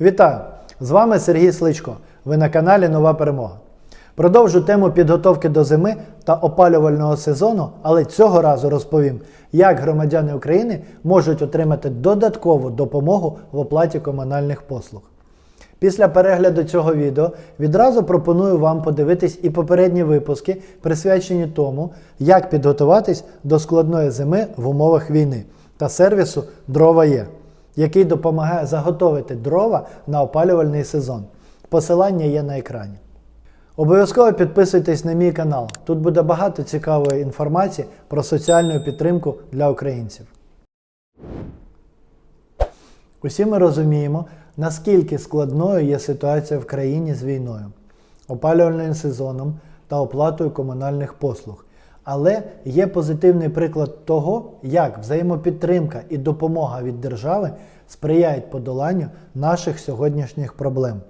Вітаю! З вами Сергій Сличко. Ви на каналі Нова Перемога. Продовжу тему підготовки до зими та опалювального сезону, але цього разу розповім, як громадяни України можуть отримати додаткову допомогу в оплаті комунальних послуг. Після перегляду цього відео відразу пропоную вам подивитись і попередні випуски, присвячені тому, як підготуватись до складної зими в умовах війни та сервісу Дрова є, який допомагає заготовити дрова на опалювальний сезон. Посилання є на екрані. Обов'язково підписуйтесь на мій канал. Тут буде багато цікавої інформації про соціальну підтримку для українців. Усі ми розуміємо, наскільки складною є ситуація в країні з війною, опалювальним сезоном та оплатою комунальних послуг. Але є позитивний приклад того, як взаємопідтримка і допомога від держави сприяють подоланню наших сьогоднішніх проблем.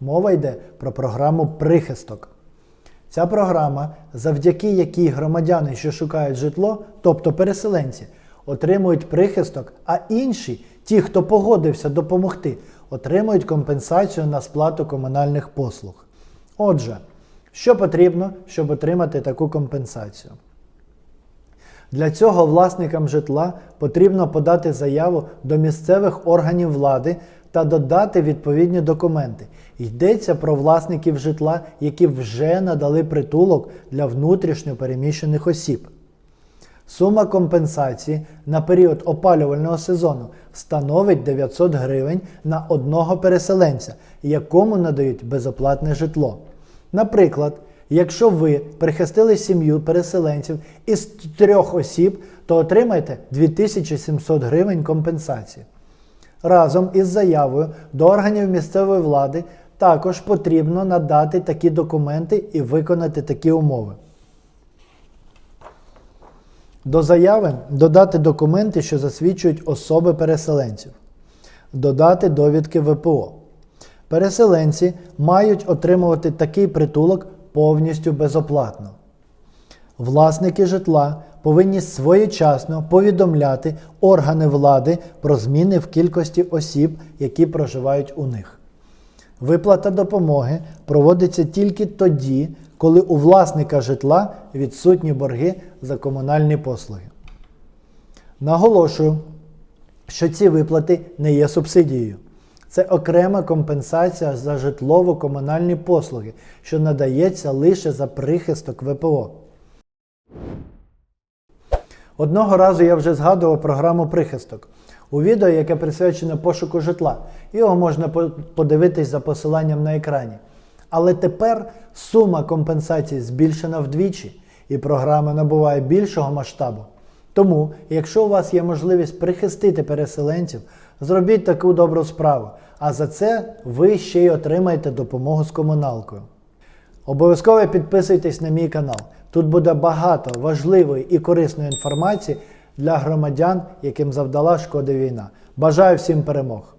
Мова йде про програму Прихисток. Ця програма, завдяки якій громадяни, що шукають житло, тобто переселенці, отримують прихисток, а інші, ті, хто погодився допомогти, отримують компенсацію на сплату комунальних послуг. Отже, що потрібно, щоб отримати таку компенсацію? Для цього власникам житла потрібно подати заяву до місцевих органів влади та додати відповідні документи. Йдеться про власників житла, які вже надали притулок для внутрішньо переміщених осіб. Сума компенсації на період опалювального сезону становить 900 гривень на одного переселенця, якому надають безоплатне житло. Наприклад, якщо ви прихистили сім'ю переселенців із трьох осіб, то отримаєте 2700 гривень компенсації. Разом із заявою до органів місцевої влади також потрібно надати такі документи і виконати такі умови. До заяви додати документи, що засвідчують особи переселенців. Додати довідки ВПО. Переселенці мають отримувати такий притулок повністю безоплатно. Власники житла повинні своєчасно повідомляти органи влади про зміни в кількості осіб, які проживають у них. Виплата допомоги проводиться тільки тоді, коли у власника житла відсутні борги за комунальні послуги. Наголошую, що ці виплати не є субсидією. Це окрема компенсація за житлово-комунальні послуги, що надається лише за прихисток ВПО. Одного разу я вже згадував програму Прихисток у відео, яке присвячене пошуку житла. Його можна подивитись за посиланням на екрані. Але тепер сума компенсації збільшена вдвічі, і програма набуває більшого масштабу. Тому, якщо у вас є можливість прихистити переселенців, зробіть таку добру справу, а за це ви ще й отримаєте допомогу з комуналкою. Обов'язково підписуйтесь на мій канал. Тут буде багато важливої і корисної інформації для громадян, яким завдала шкоди війна. Бажаю всім перемог!